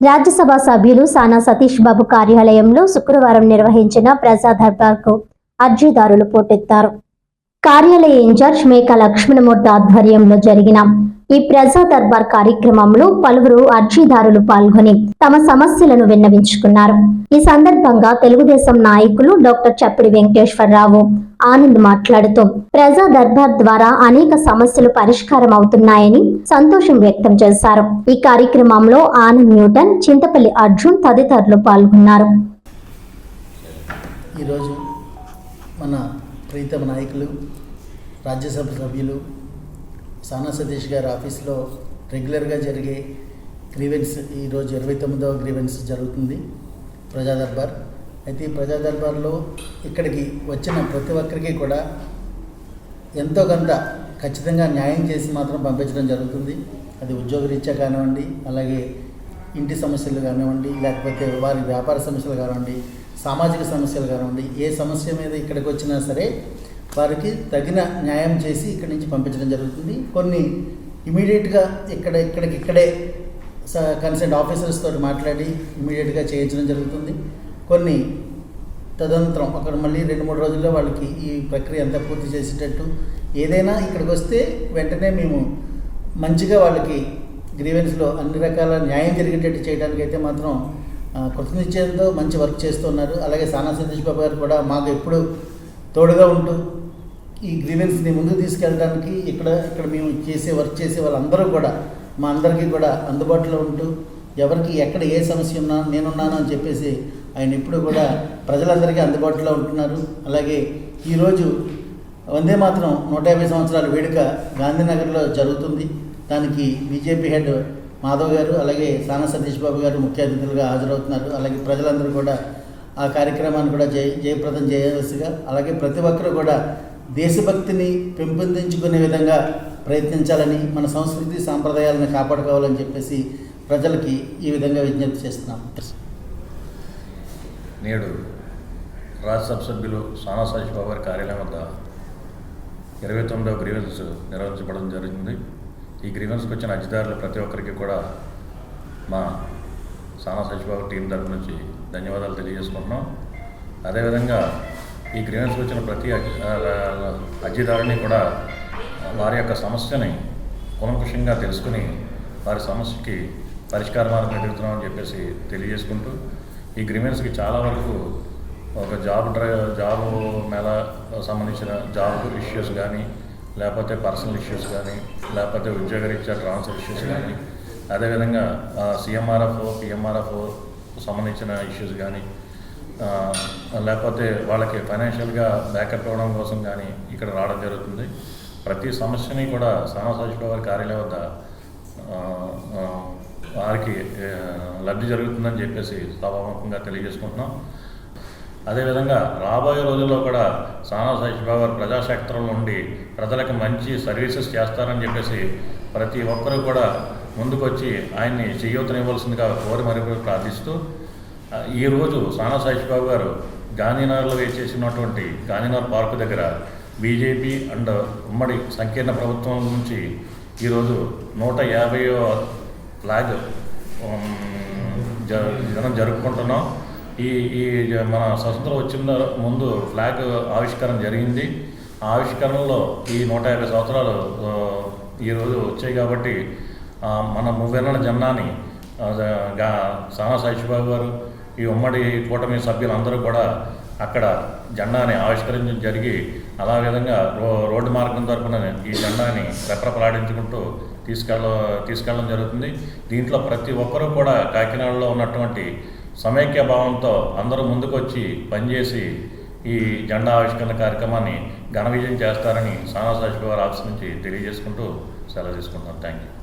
రాజ్యసభ సభ్యులు సానా సతీష్ బాబు కార్యాలయంలో శుక్రవారం నిర్వహించిన ప్రజా దర్బార్కు అర్జీదారులు పోటెత్తారు. కార్యాలయ ఇన్ఛార్జ్ మేక లక్ష్మణమూర్తి ఆధ్వర్యంలో జరిగిన ఈ ప్రజా దర్బార్ కార్యక్రమంలో పలువురు అర్జీదారులు పాల్గొని తమ సమస్యలను విన్నవించుకున్నారు. ఈ సందర్భంగా తెలుగుదేశం నాయకులు డాక్టర్ చప్పిడి వెంకటేశ్వరరావు ఆనంద్ మాట్లాడుతూ ప్రజా దర్బార్ ద్వారా అనేక సమస్యలు పరిష్కారం అవుతున్నాయని సంతోషం వ్యక్తం చేశారు. ఈ కార్యక్రమంలో ఆనంద్ న్యూటన్ చింతపల్లి అర్జున్ తదితరులు పాల్గొన్నారు. ఈరోజు మన ప్రీతమ నాయకులు రాజ్యసభ సభ్యులు సానా సతీష్ గారి ఆఫీస్లో రెగ్యులర్గా జరిగే గ్రీవెన్స్ ఈరోజు ఇరవై తొమ్మిదవ గ్రీవెన్స్ జరుగుతుంది ప్రజా దర్బార్. అయితే ఈ ప్రజా దర్బార్లో ఇక్కడికి వచ్చిన ప్రతి ఒక్కరికి కూడా ఎంతో కొంత ఖచ్చితంగా న్యాయం చేసి మాత్రం పంపించడం జరుగుతుంది. అది ఉద్యోగరీత్యా కానివ్వండి అలాగే ఇంటి సమస్యలు కానివ్వండి లేకపోతే వారి వ్యాపార సమస్యలు కానివ్వండి సామాజిక సమస్యలు కానివ్వండి ఏ సమస్య మీద ఇక్కడికి వచ్చినా సరే వారికి తగిన న్యాయం చేసి ఇక్కడి నుంచి పంపించడం జరుగుతుంది. కొన్ని ఇమీడియట్గా ఇక్కడ ఇక్కడికి ఇక్కడే కన్సర్న్ ఆఫీసర్స్తో మాట్లాడి ఇమీడియట్గా చేయించడం జరుగుతుంది. కొన్ని తదనంతరం అక్కడ మళ్ళీ రెండు మూడు రోజుల్లో వాళ్ళకి ఈ ప్రక్రియ అంతా పూర్తి చేసేటట్టు ఏదైనా ఇక్కడికి వస్తే వెంటనే మేము మంచిగా వాళ్ళకి గ్రీవెన్స్లో అన్ని రకాల న్యాయం జరిగేటట్టు చేయడానికి అయితే మాత్రం కృతనిశ్చయంతో మంచి వర్క్ చేస్తున్నారు. అలాగే సానా సతీష్ బాబు గారు కూడా మాకు ఎప్పుడు తోడుగా ఉంటూ ఈ గ్రీవెన్స్ని ముందుకు తీసుకెళ్ళడానికి ఇక్కడ ఇక్కడ మేము చేసే వర్క్ చేసే వాళ్ళందరూ కూడా మా అందరికీ కూడా అందుబాటులో ఉంటూ ఎవరికి ఎక్కడ ఏ సమస్య ఉన్నా నేనున్నాను అని చెప్పేసి ఆయన ఇప్పుడు కూడా ప్రజలందరికీ అందుబాటులో ఉంటున్నారు. అలాగే ఈరోజు వందే మాత్రం నూట యాభై సంవత్సరాల వేడుక గాంధీనగర్లో జరుగుతుంది. దానికి బీజేపీ హెడ్ మాధవ్ గారు అలాగే సానా సతీష్ బాబు గారు ముఖ్య అతిథులుగా హాజరవుతున్నారు. అలాగే ప్రజలందరూ కూడా ఆ కార్యక్రమాన్ని కూడా జయ జయప్రదం చేయవలసిగా అలాగే ప్రతి ఒక్కరు కూడా దేశభక్తిని పెంపొందించుకునే విధంగా ప్రయత్నించాలని మన సంస్కృతి సాంప్రదాయాలను కాపాడుకోవాలని చెప్పేసి ప్రజలకి ఈ విధంగా విజ్ఞప్తి చేస్తున్నాం. నేడు రాజ్యసభ సభ్యులు సానా సతీష్ బాబు గారి కార్యాలయం వద్ద ఇరవై తొమ్మిదవ గ్రీవెన్స్ నిర్వహించబడడం జరిగింది. ఈ గ్రీవెన్స్కి వచ్చిన అర్జిదారులు ప్రతి ఒక్కరికి కూడా మా సానా సచివాలయ టీం తరపు నుంచి ధన్యవాదాలు తెలియజేసుకుంటున్నాం. అదేవిధంగా ఈ గ్రీవెన్స్కి వచ్చిన ప్రతి అర్జిదారుని కూడా వారి యొక్క సమస్యని కులంకుషంగా తెలుసుకుని వారి సమస్యకి పరిష్కార మార్గం ఎదుగుతున్నామని చెప్పేసి తెలియజేసుకుంటూ ఈ గ్రీవెన్స్కి చాలా వరకు ఒక జాబ్ డ్రై జాబ్ మేళ సంబంధించిన జాబ్ ఇష్యూస్ కానీ లేకపోతే పర్సనల్ ఇష్యూస్ కానీ లేకపోతే ఉద్యోగరీత్యా ట్రాన్స్ఫర్ ఇష్యూస్ కానీ అదేవిధంగా సిఎంఆర్ఎఫ్ పిఎంఆర్ఎఫ్ సంబంధించిన ఇష్యూస్ కానీ లేకపోతే వాళ్ళకి ఫైనాన్షియల్గా బ్యాకప్ ఇవ్వడం కోసం కానీ ఇక్కడ రావడం జరుగుతుంది. ప్రతి సమస్యని కూడా సానా సతీష్ వారి కార్యాలయం వద్ద వారికి లబ్ధి జరుగుతుందని చెప్పేసి స్వాభావికంగా తెలియజేసుకుంటున్నాం. అదేవిధంగా రాబోయే రోజుల్లో కూడా సానా సతీష్ గారు ప్రజాక్షేత్రం ఉండి ప్రజలకు మంచి సర్వీసెస్ చేస్తారని చెప్పేసి ప్రతి ఒక్కరూ కూడా ముందుకొచ్చి ఆయన్ని చేయూతనివ్వాల్సిందిగా కోరి మరి ప్రార్థిస్తూ ఈరోజు సానా సతీష్ గారు గాంధీనగర్లో వేచేసినటువంటి గాంధీనగర్ పార్కు దగ్గర బీజేపీ అండ్ ఉమ్మడి సంకీర్ణ ప్రభుత్వం నుంచి ఈరోజు నూట యాభై ఫ్లాగ్ జ జనం జరుపుకుంటున్నాం. ఈ ఈ జ- మన స్వతంత్రం వచ్చిన ముందు ఫ్లాగ్ ఆవిష్కరణ జరిగింది. ఆ ఆవిష్కరణలో ఈ నూట యాభై సంవత్సరాలు ఈరోజు వచ్చాయి కాబట్టి మన మువ్వెన్న జెండాని సానా సాయిబాబు గారు ఈ ఉమ్మడి కూటమి సభ్యులందరూ కూడా అక్కడ జెండాని ఆవిష్కరించడం జరిగి అలా విధంగా రో రోడ్డు మార్గం తరఫున ఈ జెండాని రెప్రపలాడించుకుంటూ తీసుకెళ్ళ తీసుకెళ్ళడం జరుగుతుంది. దీంట్లో ప్రతి ఒక్కరూ కూడా కాకినాడలో ఉన్నటువంటి సమైక్య భావంతో అందరూ ముందుకొచ్చి పనిచేసి ఈ జెండా ఆవిష్కరణ కార్యక్రమాన్ని ఘన విజయం చేస్తారని సానా సచివ ఆఫీస్ నుంచి తెలియజేసుకుంటూ సెలవు తీసుకుంటున్నాను. Thank you